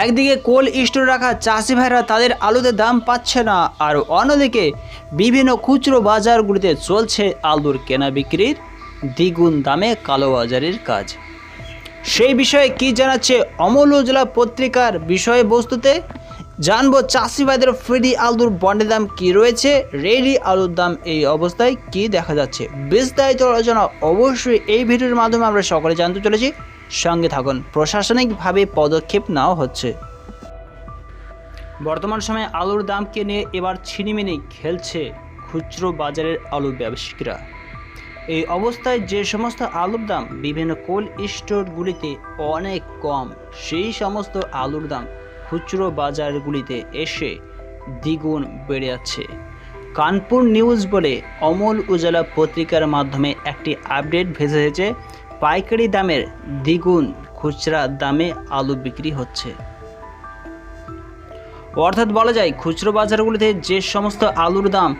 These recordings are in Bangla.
একদিকে কোল্ড স্টোর রাখা চাষি ভাইরা তাদের আলুতে দাম পাচ্ছে না, আর অন্যদিকে বিভিন্ন খুচরো বাজারগুলিতে চলছে আলুর কেনা বিক্রির দ্বিগুণ দামে কালোবাজারির কাজ। সেই বিষয়ে কি জানাচ্ছে অমল উজলা পত্রিকার বিষয়বস্তুতে? জানব চাষি ভাইদের ফ্রি আলুর বন্ডের দাম কি রয়েছে, রেডি আলুর দাম এই অবস্থায় কি দেখা যাচ্ছে? বিস্তারিত আলোচনা অবশ্যই এই ভিডিওর মাধ্যমে আমরা সকলে জানতে চলেছি। সঙ্গে থাকুন। প্রশাসনিকভাবে পদক্ষেপ নেওয়া হচ্ছে। বর্তমান সময়ে আলুর দামকে নিয়ে এবার ছিনিমিনি খেলছে খুচরো বাজারের আলু ব্যবসায়িকরা এই অবস্থায় যে সমস্ত আলুর দাম বিভিন্ন কোল্ড স্টোরগুলিতে অনেক কম, সেই সমস্ত আলুর দাম খুচরো বাজারগুলিতে এসে দ্বিগুণ বেড়ে যাচ্ছে। কানপুর নিউজ বলে অমল উজালা পত্রিকার মাধ্যমে একটি আপডেট ভেসে এসেছে। পাইকারি দামের দ্বিগুণ খুচরা দামে আলু বিক্রি হচ্ছে। অর্থাৎ বলা যায়, খুচরো বাজারগুলিতে যে সমস্ত আলুর দাম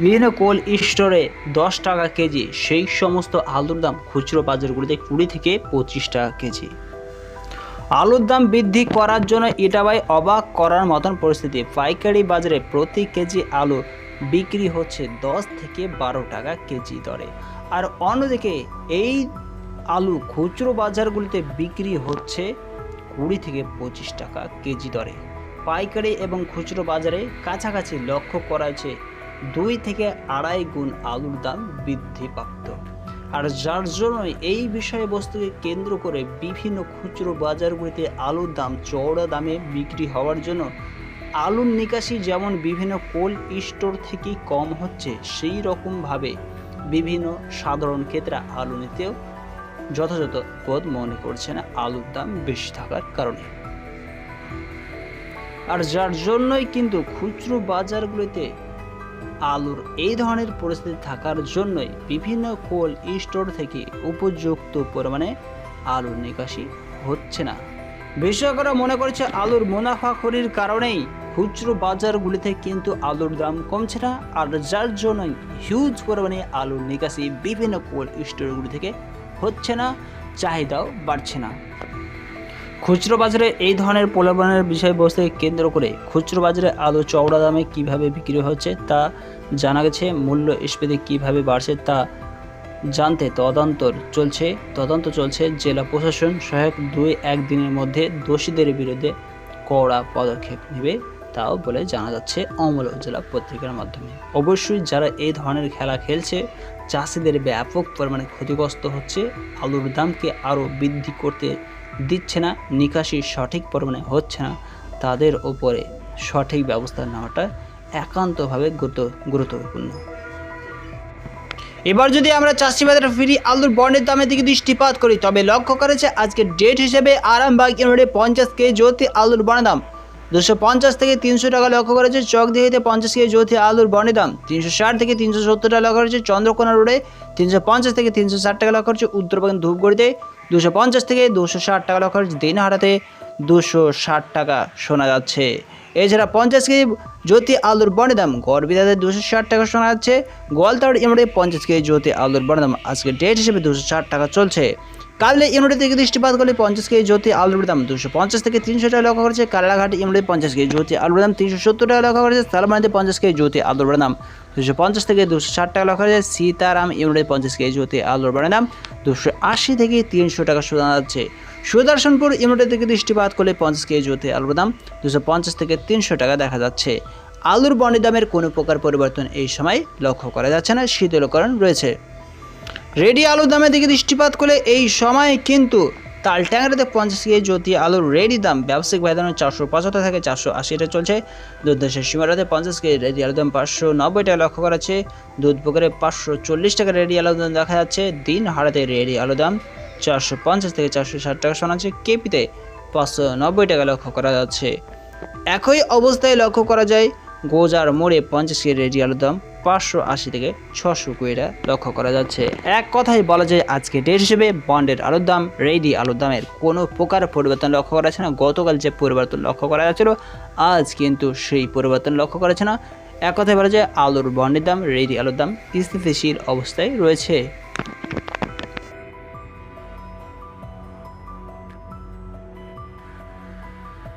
বিভিন্ন কোল্ড স্টোরে দশ টাকা কেজি, সেই সমস্ত আলুর দাম খুচরো বাজারগুলিতে কুড়ি থেকে পঁচিশ টাকা কেজি। আলুর দাম বৃদ্ধি করার জন্য ইটাবাই অবাক করার মতন পরিস্থিতি। পাইকারি বাজারে প্রতি কেজি আলু বিক্রি হচ্ছে দশ থেকে বারো টাকা কেজি দরে। আর অন্যদিকে এই আলু খুচরো বাজারগুলিতে বিক্রি হচ্ছে কুড়ি থেকে পঁচিশ টাকা কেজি দরে। পাইকারি এবং খুচরো বাজারে কাছাকাছি লক্ষ্য করা হয়েছে দুই থেকে আড়াই গুণ আলুর দাম বৃদ্ধিপ্রাপ্ত। আর যার জন্য এই বিষয়বস্তুকে কেন্দ্র করে বিভিন্ন খুচরো বাজারগুলিতে আলুর দাম, চওড়া দামে বিক্রি হওয়ার জন্য আলুর নিকাশি যেমন বিভিন্ন কোল্ড স্টোর থেকেই কম হচ্ছে, সেই রকমভাবে বিভিন্ন সাধারণ ক্ষেত্রে আলু নিতেও যথাযথ বোধ মনে করছে না আলুর দাম বেশি থাকার কারণে। আর যার জন্যই কিন্তু খুচরো বাজারগুলিতে আলুর এই ধরনের পরিস্থিতি থাকার জন্যই বিভিন্ন কোল্ড স্টোর থেকে উপযুক্ত পরিমাণে আলুর নিকাশি হচ্ছে না। বিশেষজ্ঞরা মনে করছে আলুর মুনাফাখরির কারণেই খুচরো বাজারগুলিতে কিন্তু আলুর দাম কমছে না, আর যার জন্যই হিউজ পরিমাণে আলুর নিকাশি বিভিন্ন কোল্ড স্টোরগুলি থেকে হচ্ছে না, চাহিদাও বাড়ছে না। খুচরো বাজারে এই ধরনের প্রলোভনের বিষয়বস্তুকে কেন্দ্র করে খুচরো বাজারে আলু চওড়া দামে কীভাবে বিক্রি হচ্ছে তা জানা গেছে, মূল্য স্ফীতি কীভাবে বাড়ছে তা জানতে তদন্তর চলছে, তদন্ত চলছে জেলা প্রশাসন সহায়ক দুই এক দিনের মধ্যে দোষীদের বিরুদ্ধে কড়া পদক্ষেপ নেবে। তাও বলে জানা যাচ্ছে অমল জেলা পত্রিকার মাধ্যমে। অবশ্যই যারা এই ধরনের খেলা খেলছে, চাষিদের ব্যাপক পরিমাণে ক্ষতিগ্রস্ত হচ্ছে, আলুর দামকে আরও বৃদ্ধি করতে দিচ্ছে না, নিকাশি সঠিক পরিমাণে হচ্ছে না, তাদের ওপরে সঠিক ব্যবস্থা নেওয়াটা একান্তভাবে গুরুত্ব, গুরুত্বপূর্ণ। এবার যদি আমরা চাষি বাজারে ফ্রি, আলুর বন্ডের দামের দিকে দৃষ্টিপাত করি, তবে লক্ষ্য করেছে আজকে ডেট হিসেবে আরামবাগ ইউনিটে পঞ্চাশ কেজি জ্যোতি আলুর বনের দাম। দুশো পঞ্চাশ থেকে তিনশো টাকা লক্ষ্য করেছে চকদিহিতে পঞ্চাশ কেজি জ্যোতি আলুর বনের দাম। তিনশো ষাট থেকে তিনশো সত্তর টাকা লক্ষ্য করেছে চন্দ্রকোনা রোডে। তিনশো পঞ্চাশ থেকে তিনশো ষাট টাকা লক্ষ্য করেছে উত্তরবঙ্গ ধূপগড়িতে। দুশো পঞ্চাশ থেকে দুশো ষাট টাকা লক্ষ্য করেছে দিনহাটাতে। দুশো ষাট টাকা শোনা যাচ্ছে। এছাড়া পঞ্চাশ কেজি জ্যোতি আলুর বনের দাম গড়বিদাতে দুশো ষাট টাকা শোনা যাচ্ছে। গোয়ালতাড় ইউনিটে পঞ্চাশ কেজি জ্যোতি আলুর বনের দাম আজকে ডেট হিসেবে দুশো ষাট টাকা চলছে। কালে ইউনিটের দিকে দৃষ্টিপাত করলে পঞ্চাশ কেজি জ্যোতি আলুর দাম দুশো পঞ্চাশ থেকে তিনশো টাকা লক্ষ্য করেছে কালাঘাট ইউনিটে পঞ্চাশ কেজি জ্যোতি আলুর দাম তিনশো সত্তর টাকা লক্ষ্য করেছে সালমানিতে পঞ্চাশ কেজি জ্যোতি আলুর দাম দুশো পঞ্চাশ থেকে দুশো ষাট টাকা লক্ষ্য করেছে সীতারাম ইউনিটে পঞ্চাশ কেজি জ্যোতি আলুর দাম দুশো আশি থেকে তিনশো টাকা শোনা যাচ্ছে। সুদর্শনপুর ইউনিটের দিকে দৃষ্টিপাত করলে পঞ্চাশ কেজি জ্যোতি আলুর দাম দুশো পঞ্চাশ থেকে তিনশো টাকা দেখা যাচ্ছে। আলুর বনের দামের কোনো প্রকার পরিবর্তন এই সময় লক্ষ্য করা যাচ্ছে না, শীতলকরণ রয়েছে। রেডি আলুর দামের দিকে দৃষ্টিপাত করলে এই সময় কিন্তু তাল ট্যাংরাতে পঞ্চাশ কেজি জ্যোতি আলুর রেডি দাম। ব্যবসায়িক বাজারে চারশো পঁচাত্তর থেকে চারশো আশি টাকা চলছে। দুধ দেশের সীমারাতে পঞ্চাশ কেজি রেডি আলুর দাম পাঁচশো নব্বই টাকা লক্ষ্য করা যাচ্ছে। দুধ পুকুরে পাঁচশো চল্লিশ টাকা রেডি আলুর দাম দেখা যাচ্ছে। দিন হারাতে রেডি আলুর দাম চারশো পঞ্চাশ থেকে চারশো ষাট টাকা শোনা কেপিতে পাঁচশো নব্বই টাকা লক্ষ্য করা যাচ্ছে। একই অবস্থায় লক্ষ্য করা যায়। গোজার মোড়ে পঞ্চাশ কেজি রেডি আলুর দাম পাঁচশো আশি থেকে ছশো কুড়িটা লক্ষ্য করা যাচ্ছে। এক কথাই বলা যায়, আজকে ডেট হিসেবে বন্ডের আলুর দাম, রেডি আলুর দামের কোনো প্রকার পরিবর্তন লক্ষ্য করা যাচ্ছে না। গতকাল যে পরিবর্তন লক্ষ্য করা যাচ্ছিল, আজ কিন্তু সেই পরিবর্তন লক্ষ্য করা যাচ্ছে না। এক কথায় বলা যায়, আলুর বন্ডের দাম, রেডি আলুর দাম স্থিতিশীল অবস্থায় রয়েছে।